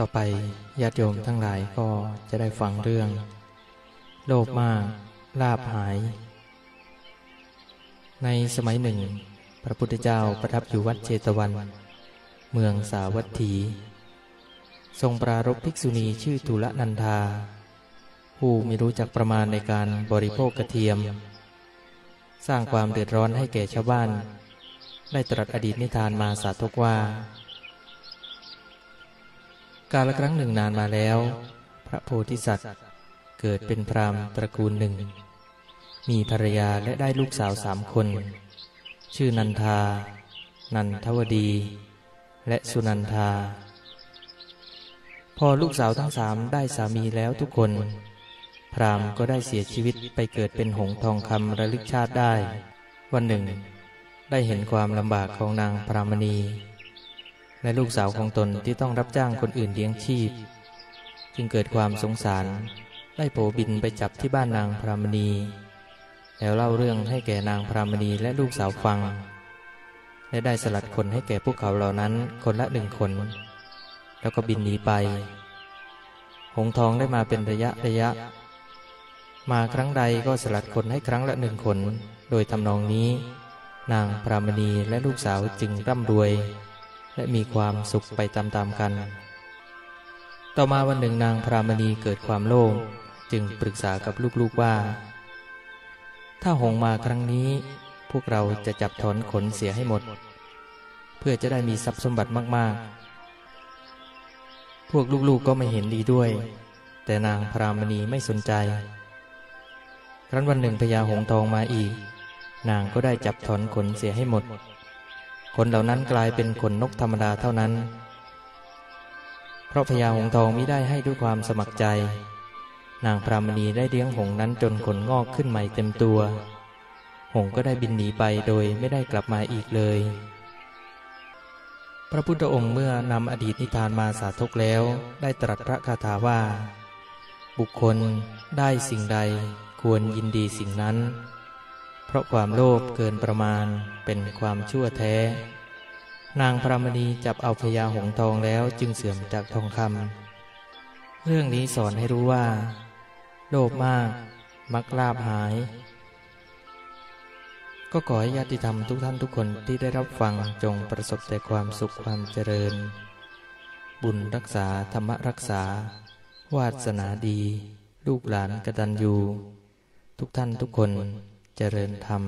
ต่อไปญาติโยมทั้งหลายก็จะได้ฟังเรื่อง โลภมากลาบหาย ในสมัยหนึ่ง พระพุทธเจ้าประทับอยู่วัดเจตวัน เมืองสาวัตถี ทรงปรารภภิกษุณีชื่อตุลนันทาผู้ไม่รู้จักประมาณในการบริโภคกระเทียม สร้างความเดือดร้อนให้แก่ชาวบ้าน ได้ตรัสอดีตนิทานมาสาธกว่า กาลครั้งหนึ่งนานมาแล้ว พระโพธิสัตว์ เกิดเป็นพราหมณ์ตระกูลหนึ่ง มีภรรยาและได้ลูกสาวสามคน ชื่อนันทา นันทวดี และสุนันทา พอลูกสาวทั้งสามได้สามีแล้วทุกคน พราหมณ์ก็ได้เสียชีวิตไปเกิดเป็นหงทองคำระลึกชาติได้ วันหนึ่ง ได้เห็นความลำบากของนางพรามณี และลูกสาวของตนที่ต้องรับจ้างคนอื่นเลี้ยงชีพ จึงเกิดความสงสารได้โผบินไปจับที่บ้านนางพรามณี แล้วเล่าเรื่องให้แก่นางพรามณีและลูกสาวฟัง และได้สลัดคนให้แก่พวกเขาเหล่านั้นคนละหนึ่งคน แล้วก็บินหนีไป หงทองได้มาเป็นระยะระยะ มาครั้งใดก็สลัดคนให้ครั้งละหนึ่งคน โดยทำนองนี้ นางพรามณีและลูกสาวจึงร่ำรวย และมีความสุขไปตามๆกัน ต่อมาวันหนึ่งนางพรามณีเกิดความโลภจึงปรึกษากับลูกๆว่า ถ้าหงมาครั้งนี้ พวกเราจะจับถอนขนเสียให้หมด เพื่อจะได้มีทรัพย์สมบัติมากๆ พวกลูกๆก็ไม่เห็นดีด้วย แต่นางพรามณีไม่สนใจ ครั้นวันหนึ่งพญาหงทองมาอีก นางก็ได้จับถอนขนเสียให้หมด ขนเหล่านั้นกลายเป็นขนนกธรรมดาเท่านั้น เพราะพญาหงทองมิได้ให้ด้วยความสมัครใจ นางพรามณีได้เลี้ยงหงนั้นจนขนงอกขึ้นใหม่เต็มตัว หงก็ได้บินหนีไปโดยไม่ได้กลับมาอีกเลย พระพุทธองค์เมื่อนำอดีตนิทานมาสาธกแล้ว ได้ตรัสพระคาถาว่า บุคคลได้สิ่งใดควรยินดีสิ่งนั้น เพราะความโลภเกินประมาณเป็นความชั่วแท้ นางพระมณีจับเอาพญาหงทองแล้วจึงเสื่อมจากทองคำเรื่องนี้สอนให้รู้ว่า โลภมากมักลาบหาย ก็ขอให้ญาติธรรมทุกท่านทุกคนที่ได้รับฟังจงประสบแต่ความสุขความเจริญ บุญรักษาธรรมรักษา วาสนาดี ลูกหลานกระตัญญูทุกท่านทุกคน เจริญธรรม